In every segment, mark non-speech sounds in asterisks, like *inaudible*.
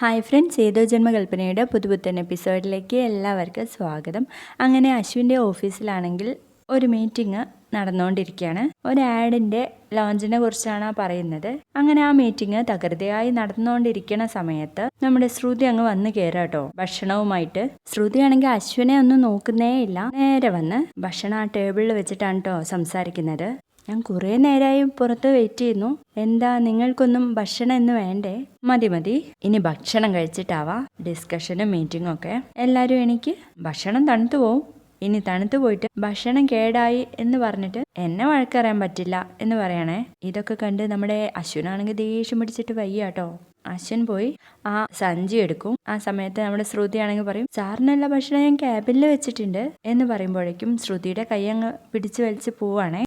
Hi friends ഏതോ ജന്മകൽപ്പനയുടെ പുതുപുത്തൻ എപ്പിസോഡിലേക്ക് എല്ലാവർക്കും സ്വാഗതം. അങ്ങനെ അശ്വിന്റെ ഓഫീസിലാണെങ്കിൽ ഒരു മീറ്റിംഗ് നടന്നുകൊണ്ടിരിക്കുകയാണ്. ഒരു ആഡിന്റെ ലോഞ്ചിനെ കുറിച്ചാണ് പറയുന്നത്. അങ്ങനെ ആ മീറ്റിംഗ് തകൃതിയായി നടന്നുകൊണ്ടിരിക്കുന്ന സമയത്ത് നമ്മുടെ ശ്രുതി അങ്ങ് വന്ന് കയറാട്ടോ ഭക്ഷണവുമായിട്ട്. ശ്രുതി ആണെങ്കിൽ അശ്വിനെ ഒന്നും നോക്കുന്നേ ഇല്ല. നേരെ വന്ന് ഭക്ഷണം ആ ടേബിളിൽ വെച്ചിട്ടാണ് കേട്ടോ സംസാരിക്കുന്നത്. ഞാൻ കുറേ നേരമായി പുറത്ത് വെയിറ്റ് ചെയ്യുന്നു. എന്താ നിങ്ങൾക്കൊന്നും ഭക്ഷണം എന്ന് വേണ്ടേ? മതി മതി. ഇനി ഭക്ഷണം കഴിച്ചിട്ടാവാ ഡിസ്കഷനും മീറ്റിംഗും ഒക്കെ. എല്ലാവരും എനിക്ക് ഭക്ഷണം തണുത്തു പോവും. ഇനി തണുത്തു പോയിട്ട് ഭക്ഷണം കേടായി എന്ന് പറഞ്ഞിട്ട് എന്നെ വഴക്കറിയാൻ പറ്റില്ല എന്ന് പറയണേ. ഇതൊക്കെ കണ്ട് നമ്മുടെ അശ്വിനാണെങ്കിൽ ദേഷ്യം പിടിച്ചിട്ട് വയ്യ കേട്ടോ അശ്വൻ പോയി ആ സഞ്ചി എടുക്കും. ആ സമയത്ത് നമ്മുടെ ശ്രുതി ആണെങ്കിൽ പറയും സാറിനുള്ള ഭക്ഷണം ഞാൻ ക്യാബിനിൽ വെച്ചിട്ടുണ്ട് എന്ന് പറയുമ്പോഴേക്കും ശ്രുതിയുടെ കൈ അങ്ങ് പിടിച്ചു വലിച്ച് പോവാണേ.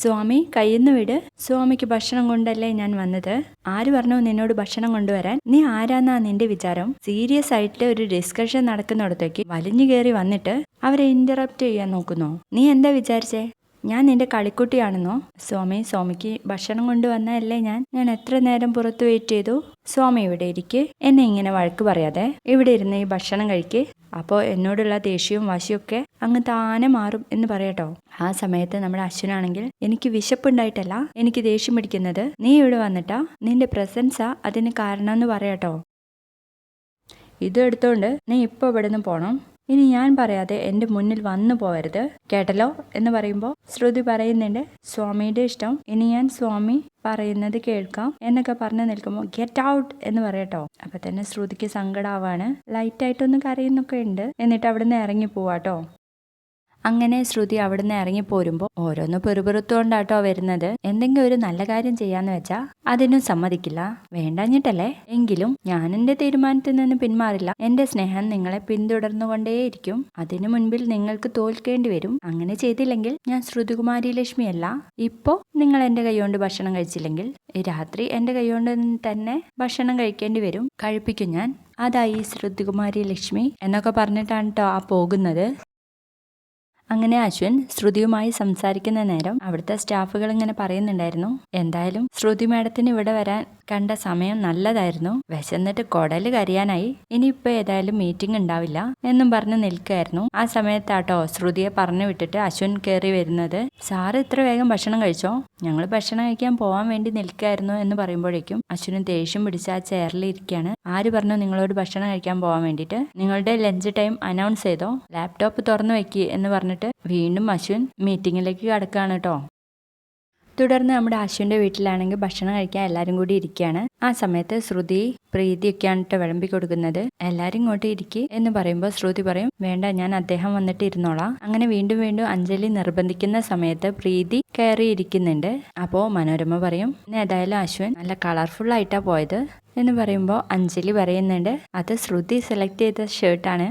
സ്വാമി കയ്യിന്ന് വിട്. സ്വാമിക്ക് ഭക്ഷണം കൊണ്ടല്ലേ ഞാൻ വന്നത്? ആര് പറഞ്ഞു നിന്നോട് ഭക്ഷണം കൊണ്ടുവരാൻ? നീ ആരാന്നാ നിന്റെ വിചാരം? സീരിയസ് ആയിട്ട് ഒരു ഡിസ്കഷൻ നടക്കുന്നിടത്തേക്ക് വലിഞ്ഞു കയറി വന്നിട്ട് അവരെ ഇന്ററപ്റ്റ് ചെയ്യാൻ നോക്കുന്നു? നീ എന്താ വിചാരിച്ചേ? ഞാൻ നിന്റെ കളിക്കുട്ടിയാണെന്നോ? സ്വാമി സ്വാമിക്ക് ഭക്ഷണം കൊണ്ടുവന്നല്ലേ ഞാൻ? ഞാൻ എത്ര നേരം പുറത്ത് വെയിറ്റ് ചെയ്തു? സ്വാമി ഇവിടെ ഇരിക്ക്. എന്നെ ഇങ്ങനെ വഴക്ക് പറയാതെ. ഇവിടെ ഇരുന്ന് ഈ ഭക്ഷണം കഴിക്ക്. അപ്പോൾ എന്നോടുള്ള ദേഷ്യവും വാശിയൊക്കെ അങ്ങ് താനെ മാറും എന്ന് പറയട്ടോ. ആ സമയത്ത് നമ്മുടെ അശ്വനാണെങ്കിൽ എനിക്ക് വിശപ്പുണ്ടായിട്ടല്ല. എനിക്ക് ദേഷ്യം പിടിക്കുന്നത് നീ ഇവിടെ വന്നിട്ടാ. നിന്റെ പ്രസൻസാ അതിന് കാരണം എന്ന് പറയട്ടോ. ഇത് എടുത്തോണ്ട് നീ ഇപ്പോൾ ഇവിടെ നിന്ന് പോണം. ഇനി ഞാൻ പറയാതെ എന്റെ മുന്നിൽ വന്നു പോകരുത് കേട്ടല്ലോ? എന്ന് പറയുമ്പോൾ ശ്രുതി പറയുന്നുണ്ട് സ്വാമിയുടെ ഇഷ്ടം. ഇനി ഞാൻ സ്വാമി പറയുന്നത് കേൾക്കാം. എന്നൊക്കെ പറഞ്ഞു നിൽക്കുമ്പോൾ ഗെറ്റ് ഔട്ട് എന്ന് പറയട്ടോ അപ്പൊ തന്നെ ശ്രുതിക്ക് സങ്കടാവാണ്. ലൈറ്റായിട്ടൊന്ന് കരയുന്നൊക്കെ ഉണ്ട്. എന്നിട്ട് അവിടുന്ന് ഇറങ്ങി പോവാട്ടോ അങ്ങനെ ശ്രുതി അവിടുന്ന് ഇറങ്ങി പോരുമ്പോൾ ഓരോന്ന് പെറുപെറുത്തോണ്ടാട്ടോ വരുന്നത്. എന്തെങ്കിലും ഒരു നല്ല കാര്യം ചെയ്യാന്ന് വെച്ചാ അതിനും സമ്മതിക്കില്ല. വേണ്ടഞ്ഞിട്ടല്ലേ? എങ്കിലും ഞാൻ എന്റെ തീരുമാനത്തിൽ നിന്ന് പിന്മാറില്ല. എന്റെ സ്നേഹം നിങ്ങളെ പിന്തുടർന്നുകൊണ്ടേയിരിക്കും. അതിനു മുൻപിൽ നിങ്ങൾക്ക് തോൽക്കേണ്ടി വരും. അങ്ങനെ ചെയ്തില്ലെങ്കിൽ ഞാൻ ശ്രുതികുമാരി ലക്ഷ്മിയല്ല. ഇപ്പോ നിങ്ങൾ എന്റെ കൈകൊണ്ട് ഭക്ഷണം കഴിച്ചില്ലെങ്കിൽ രാത്രി എന്റെ കൈകൊണ്ട് തന്നെ ഭക്ഷണം കഴിക്കേണ്ടി വരും. കഴിപ്പിക്കും ഞാൻ. അതായി ശ്രുതികുമാരി ലക്ഷ്മി എന്നൊക്കെ പറഞ്ഞിട്ടാണ് കേട്ടോ ആ പോകുന്നത്. അങ്ങനെ അശ്വിൻ ശ്രുതിയുമായി സംസാരിക്കുന്ന നേരം അവിടുത്തെ സ്റ്റാഫുകൾ ഇങ്ങനെ പറയുന്നുണ്ടായിരുന്നു എന്തായാലും ശ്രുതി മാഡത്തിന് ഇവിടെ വരാൻ കണ്ട സമയം നല്ലതായിരുന്നു. വിശന്നിട്ട് കൊടൽ കരിയാനായി. ഇനിയിപ്പോ ഏതായാലും മീറ്റിംഗ് ഉണ്ടാവില്ല എന്നും പറഞ്ഞ് നിൽക്കുകയായിരുന്നു. ആ സമയത്താട്ടോ ശ്രുതിയെ പറഞ്ഞു വിട്ടിട്ട് അശ്വിൻ കയറി വരുന്നത്. സാറ് ഇത്ര വേഗം ഭക്ഷണം കഴിച്ചോ? ഞങ്ങൾ ഭക്ഷണം കഴിക്കാൻ പോവാൻ വേണ്ടി നിൽക്കുകയായിരുന്നു എന്ന് പറയുമ്പോഴേക്കും അശ്വിന് ദേഷ്യം പിടിച്ച് ആ ചെയറിൽ ഇരിക്കുകയാണ്. ആര് പറഞ്ഞു നിങ്ങളോട് ഭക്ഷണം കഴിക്കാൻ പോവാൻ വേണ്ടിയിട്ട്? നിങ്ങളുടെ ലഞ്ച് ടൈം അനൗൺസ് ചെയ്തോ? ലാപ്ടോപ്പ് തുറന്നു വെക്കി എന്ന് പറഞ്ഞിട്ട് വീണ്ടും അശ്വിൻ മീറ്റിങ്ങിലേക്ക് കടക്കുകയാണ് കേട്ടോ തുടർന്ന് നമ്മുടെ അശ്വിന്റെ വീട്ടിലാണെങ്കിൽ ഭക്ഷണം കഴിക്കാൻ എല്ലാവരും കൂടി ഇരിക്കുകയാണ്. ആ സമയത്ത് ശ്രുതി പ്രീതിയൊക്കെയാണ് കേട്ടോ വിളമ്പി കൊടുക്കുന്നത്. എല്ലാവരും ഇങ്ങോട്ട് ഇരിക്കി എന്ന് പറയുമ്പോൾ ശ്രുതി പറയും വേണ്ട ഞാൻ അദ്ദേഹം വന്നിട്ട് ഇരുന്നോളാം. അങ്ങനെ വീണ്ടും വീണ്ടും അഞ്ജലി നിർബന്ധിക്കുന്ന സമയത്ത് പ്രീതി കയറി ഇരിക്കുന്നുണ്ട്. അപ്പോൾ മനോരമ പറയും ഏതായാലും അശ്വിൻ നല്ല കളർഫുൾ ആയിട്ടാണ് പോയത്. എന്ന് പറയുമ്പോൾ അഞ്ജലി പറയുന്നുണ്ട് അത് ശ്രുതി സെലക്ട് ചെയ്ത ഷർട്ടാണ്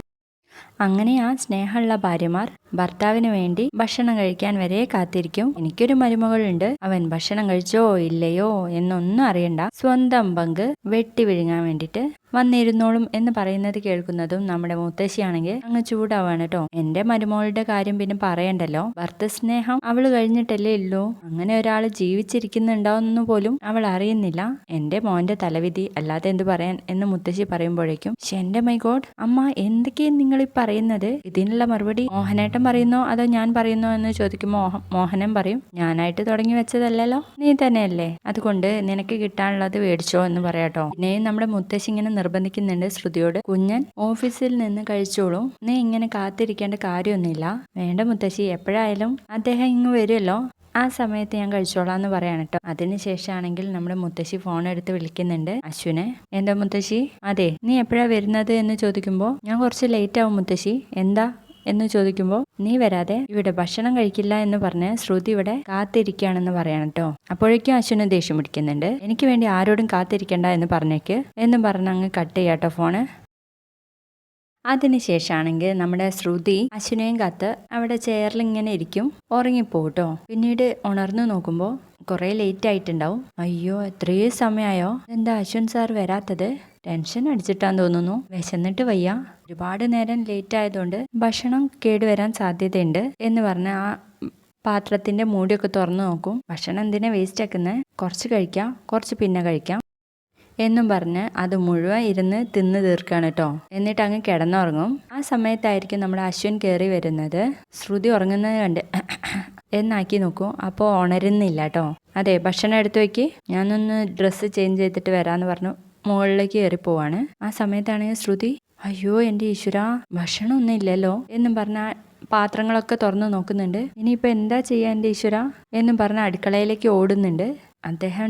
അങ്ങനെ ആ സ്നേഹമുള്ള ഭാര്യമാർ ഭർത്താവിന് വേണ്ടി ഭക്ഷണം കഴിക്കാൻ വരെ കാത്തിരിക്കും. എനിക്കൊരു മരുമകളുണ്ട്. അവൻ ഭക്ഷണം കഴിച്ചോ ഇല്ലയോ എന്നൊന്നും അറിയണ്ട. സ്വന്തം പങ്ക് വെട്ടി വിഴുങ്ങാൻ വേണ്ടിയിട്ട് വന്നിരുന്നോളും എന്ന് പറയുന്നത് കേൾക്കുന്നതും നമ്മുടെ മുത്തശ്ശിയാണെങ്കിൽ അങ്ങ് ചൂടാവാണ് കേട്ടോ എന്റെ മരുമകളുടെ കാര്യം പിന്നെ പറയണ്ടല്ലോ. ഭർത്ത സ്നേഹം അവൾ കഴിഞ്ഞിട്ടല്ലേ ഉള്ളൂ. അങ്ങനെ ഒരാൾ ജീവിച്ചിരിക്കുന്നുണ്ടോന്ന് പോലും അവൾ അറിയുന്നില്ല. എന്റെ മോന്റെ തലവിധി അല്ലാതെ എന്ത് പറയാൻ എന്ന് മുത്തശ്ശി പറയുമ്പോഴേക്കും എന്റെ മൈ ഗോഡ് അമ്മ എന്തൊക്കെയാണ് നിങ്ങൾ ഈ പറയുന്നത്? ഇതിനുള്ള മറുപടി മോഹനേട്ടൻ പറയുന്നോ? അതോ ഞാൻ പറയുന്നോ എന്ന് ചോദിക്കുമ്പോൾ മോഹനം പറയും ഞാനായിട്ട് തുടങ്ങി വെച്ചതല്ലല്ലോ. നീ തന്നെയല്ലേ? അതുകൊണ്ട് നിനക്ക് കിട്ടാനുള്ളത് മേടിച്ചോ എന്ന് പറയാട്ടോ പിന്നെയും നമ്മുടെ മുത്തശ്ശി ഇങ്ങനെ നിർബന്ധിക്കുന്നുണ്ട് ശ്രുതിയോട്. കുഞ്ഞൻ ഓഫീസിൽ നിന്ന് കഴിച്ചോളൂ. നീ ഇങ്ങനെ കാത്തിരിക്കേണ്ട കാര്യമൊന്നുമില്ല. വേണ്ട മുത്തശ്ശി എപ്പോഴായാലും അദ്ദേഹം ഇങ്ങ് വരുമല്ലോ. ആ സമയത്ത് ഞാൻ കഴിച്ചോളാം എന്ന് പറയാണ് കേട്ടോ അതിനുശേഷമാണെങ്കിൽ നമ്മുടെ മുത്തശ്ശി ഫോൺ എടുത്ത് വിളിക്കുന്നുണ്ട്. അശ്വിനെ. എന്താ മുത്തശ്ശി? അതെ നീ എപ്പോഴാ വരുന്നത് എന്ന് ചോദിക്കുമ്പോൾ ഞാൻ കുറച്ച് ലേറ്റ് ആവും മുത്തശ്ശി. എന്താ എന്ന് ചോദിക്കുമ്പോൾ നീ വരാതെ ഇവിടെ ഭക്ഷണം കഴിക്കില്ല എന്ന് പറഞ്ഞ് ശ്രുതി ഇവിടെ കാത്തിരിക്കുകയാണെന്ന് പറയണം കേട്ടോ അപ്പോഴേക്കും അശ്വിന് ദേഷ്യം പിടിക്കുന്നുണ്ട്. എനിക്ക് വേണ്ടി ആരോടും കാത്തിരിക്കണ്ട എന്ന് പറഞ്ഞേക്ക്. എന്നും പറഞ്ഞ് അങ്ങ് കട്ട് ചെയ്യാട്ടോ ഫോണ് അതിനുശേഷമാണെങ്കിൽ നമ്മുടെ ശ്രുതി അശ്വിനെയും കത്ത് അവിടെ ചെയറിൽ ഇങ്ങനെ ഇരിക്കും. ഉറങ്ങിപ്പോട്ടോ. പിന്നീട് ഉണർന്നു നോക്കുമ്പോൾ കുറേ ലേറ്റ് ആയിട്ടുണ്ടാവും. അയ്യോ എത്രയോ സമയമായോ എന്താ അശ്വിൻ സാർ വരാത്തത്? ടെൻഷൻ അടിച്ചിട്ടാന്ന് തോന്നുന്നു. വിശന്നിട്ട് വയ്യ. ഒരുപാട് നേരം ലേറ്റ് ആയതുകൊണ്ട് ഭക്ഷണം കേടുവരാൻ സാധ്യതയുണ്ട് എന്ന് പറഞ്ഞ ആ പാത്രത്തിന്റെ മൂടിയൊക്കെ തുറന്നു നോക്കും. ഭക്ഷണം എന്തിനാ വേസ്റ്റ് ആക്കുന്നത് കുറച്ച് കഴിക്കാം കുറച്ച് പിന്നെ കഴിക്കാം. എന്നും പറഞ്ഞ് അത് മുഴുവൻ ഇരുന്ന് തിന്ന് തീർക്കുകയാണ് കേട്ടോ എന്നിട്ട് അങ്ങ് കിടന്നുറങ്ങും. ആ സമയത്തായിരിക്കും നമ്മുടെ അശ്വിൻ കയറി വരുന്നത്. ശ്രുതി ഉറങ്ങുന്നത് കണ്ട് *coughs* എന്നാക്കി നോക്കൂ. അപ്പോൾ ഉണരുന്നില്ല കേട്ടോ അതെ ഭക്ഷണം എടുത്തു വയ്ക്ക് ഞാനൊന്ന് ഡ്രസ്സ് ചേഞ്ച് ചെയ്തിട്ട് വരാമെന്ന് പറഞ്ഞു മുകളിലേക്ക് കയറി പോവാണ്. ആ സമയത്താണെങ്കിൽ ശ്രുതി അയ്യോ എന്റെ ഈശ്വര ഭക്ഷണമൊന്നും ഇല്ലല്ലോ എന്നും പറഞ്ഞാൽ പാത്രങ്ങളൊക്കെ തുറന്നു നോക്കുന്നുണ്ട്. ഇനിയിപ്പോൾ എന്താ ചെയ്യാൻ എന്റെ ഈശ്വര? എന്നും പറഞ്ഞ് അടുക്കളയിലേക്ക് ഓടുന്നുണ്ട്. അദ്ദേഹം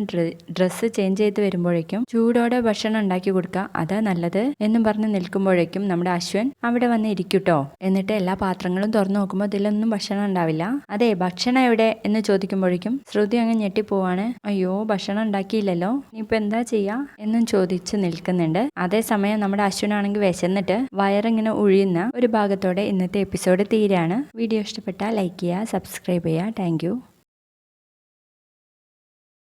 ഡ്രസ്സ് ചേഞ്ച് ചെയ്ത് വരുമ്പോഴേക്കും ചൂടോടെ ഭക്ഷണം ഉണ്ടാക്കി കൊടുക്കുക അതാ നല്ലത് എന്നും പറഞ്ഞ് നിൽക്കുമ്പോഴേക്കും നമ്മുടെ അശ്വൻ അവിടെ വന്ന് ഇരിക്കൂട്ടോ. എന്നിട്ട് എല്ലാ പാത്രങ്ങളും തുറന്നു നോക്കുമ്പോൾ ഇതിലൊന്നും ഭക്ഷണം ഉണ്ടാവില്ല. അതെ ഭക്ഷണം എവിടെ? എന്ന് ചോദിക്കുമ്പോഴേക്കും ശ്രുതി അങ്ങ് ഞെട്ടിപ്പോവാണ്. അയ്യോ ഭക്ഷണം ഉണ്ടാക്കിയില്ലല്ലോ. ഇനിയിപ്പോൾ എന്താ ചെയ്യാ? എന്നും ചോദിച്ച് നിൽക്കുന്നുണ്ട്. അതേസമയം നമ്മുടെ അശ്വനാണെങ്കിൽ വിശന്നിട്ട് വയറിങ്ങനെ ഉഴിയുന്ന ഒരു ഭാഗത്തോടെ ഇന്നത്തെ എപ്പിസോഡ് തീരാണ്. വീഡിയോ ഇഷ്ടപ്പെട്ടാൽ ലൈക്ക് ചെയ്യുക സബ്സ്ക്രൈബ് ചെയ്യുക. താങ്ക്